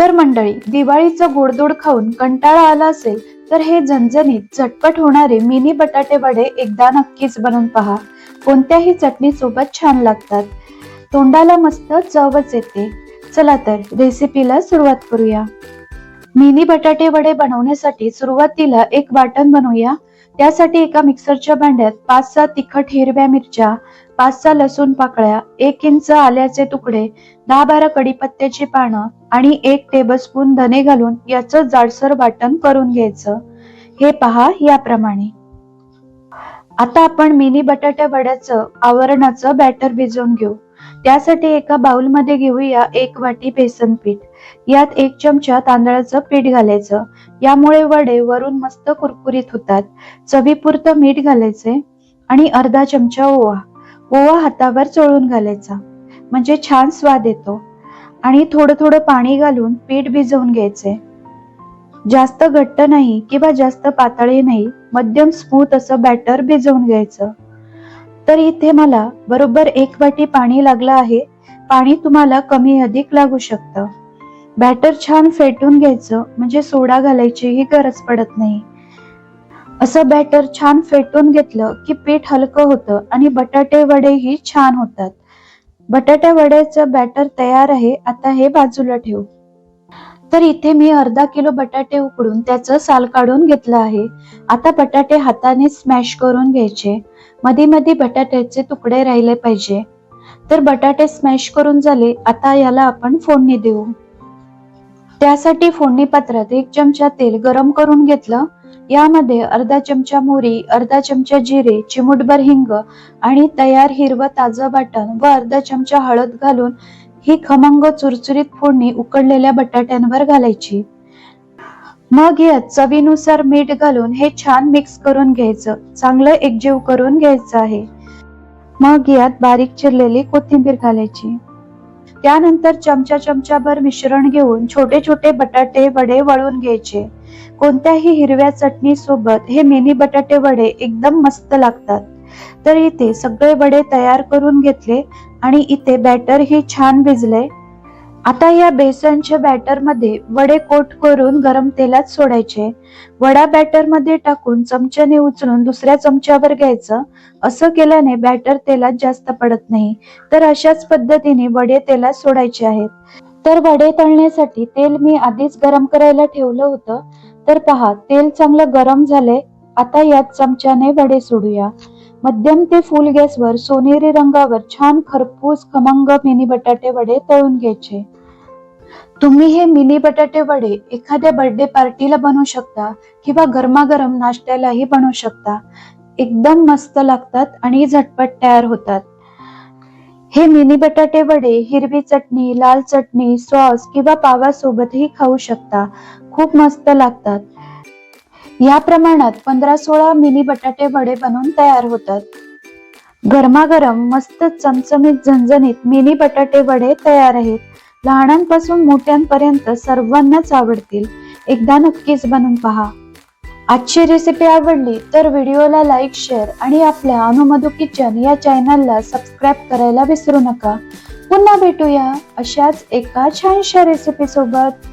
तर मंडळी दिवाळीचं गोडदोड खाऊन कंटाळा आला असेल तर हे झणझणीत झटपट होणारे मिनी बटाटे वडे एकदा नक्कीच बनवून पहा. कोणत्याही चटणी सोबत छान लागतात. तोंडाला मस्त चवच येते. चला तर रेसिपीला सुरुवात करूया. मिनी बटाटे वडे बनवण्यासाठी सुरुवातीला एक वाटण बनवूया. त्यासाठी एका मिक्सरच्या भांड्यात पाच सहा तिखट हिरव्या मिरच्या पाच सहा लसूण पाकळ्या एक इंच आल्याचे तुकडे दहा बारा कडीपत्त्याची पानं आणि एक टेबलस्पून धने घालून याचं जाडसर वाटण करून घ्यायचं. हे पहा याप्रमाणे. आता आपण मिनी बटाट्या वड्याचं आवरणाचं बॅटर भिजवून घेऊ. त्यासाठी एका बाउलमध्ये घेऊया एक वाटी बेसन पीठ. यात एक चमचा तांदळाचं पीठ घालायचं. यामुळे वडे वरून मस्त कुरकुरीत होतात. चवीपुरतं मीठ घालायचे आणि अर्धा चमचा ओवा. ओवा हातावर चोळून घालायचा. म्हणजे छान स्वाद येतो. आणि थोडं थोडं पाणी घालून पीठ भिजवून घ्यायचे जास्त घट्ट नाही किंवा जास्त पातळी नाही मध्यम स्मूथ असं बॅटर भिजवून घ्यायचं. तर इथे मला बरोबर एक वाटी पाणी लागलं आहे पाणी तुम्हाला कमी अधिक लागू शकतं. बॅटर छान फेटून घ्यायचं म्हणजे सोडा घालायचीही गरज पडत नाही. असं बॅटर छान फेटून घेतलं की पीठ हलकं होतं आणि बटाटे वडेही छान होतात. बटाट्या वड्याचं बॅटर तयार आहे आता हे बाजूला ठेवू. तर इथे मी अर्धा किलो बटाटे उकडून त्याचं साल काढून घेतलं आहे. आता बटाटे हाताने स्मॅश करून घ्यायचे. मध्ये मध्ये बटाट्याचे तुकडे राहिले पाहिजे. तर बटाटे स्मॅश करून झाले आता याला आपण फोडणी देऊ. त्यासाठी फोडणी पात्रात एक चमचा तेल गरम करून घेतलं. यामध्ये अर्धा चमचा मोहरी अर्धा चमचा जिरे चिमुटभर हिंग आणि तयार हिरवं ताजं वाटण व अर्धा चमचा हळद घालून ही खमंग चुरचुरीत फोडणी उकडलेल्या बटाट्यांवर घालायची. मग यात चवीनुसार मीठ घालून हे छान मिक्स करून घ्यायचं. चांगलं एकजीव करून घ्यायचं आहे. मग यात बारीक चिरलेली कोथिंबीर घालायची. त्यानंतर चमचा चमचाभर मिश्रण घेऊन छोटे छोटे बटाटे वडे वळून घ्यायचे. कोणत्याही हिरव्या चटणी सोबत हे मिनी बटाटे वडे एकदम मस्त लागतात. तर इथे सगळे वडे तयार करून घेतले आणि इथे बॅटर ही छान भिजले. आता या बेसनच्या बॅटरमध्ये वडे कोट करून गरम तेलात सोडायचे. वडा बॅटरमध्ये टाकून चमच्याने उचलून दुसऱ्या चमच्यावर घ्यायचं. असं केल्याने बॅटर तेलात जास्त पडत नाही. तर अशाच पद्धतीने वडे तेलात सोडायचे आहेत. तर वडे तळण्यासाठी तेल मी आधीच गरम करायला ठेवलं होतं. तर पहा तेल चांगलं गरम झाले आता यात चमच्याने वडे सोडूया. मध्यम ते फुल गॅसवर सोनेरी रंगावर छान खरपूस खमंग मिनी बटाटे वडे तळून घ्यायचे. तुम्ही हे मिनी बटाटे वडे एखाद्या बर्थडे पार्टीला बनवू शकता किंवा गरमागरम नाश्त्यालाही बनवू शकता. एकदम मस्त लागतात आणि झटपट तयार होतात. हे मिनी बटाटे वडे हिरवी चटणी लाल चटणी सॉस किंवा पावासोबतही खाऊ शकता. खूप मस्त लागतात. या प्रमाणात पंधरा सोळा मिनी बटाटे वडे बनवून तयार होतात. गरमागरम मस्त चमचमीत झणझणीत मिनी बटाटे वडे तयार आहेत. लहानांपासून मोठ्यांपर्यंत सर्वांनाच आवडतील. एकदा नक्कीच बनवून पहा. आजची रेसिपी आवडली तर व्हिडिओला लाईक शेअर आणि आपल्या अनुमधू किचन या चॅनलला सबस्क्राईब करायला विसरू नका. पुन्हा भेटूया अशाच एका छानशा रेसिपी सोबत.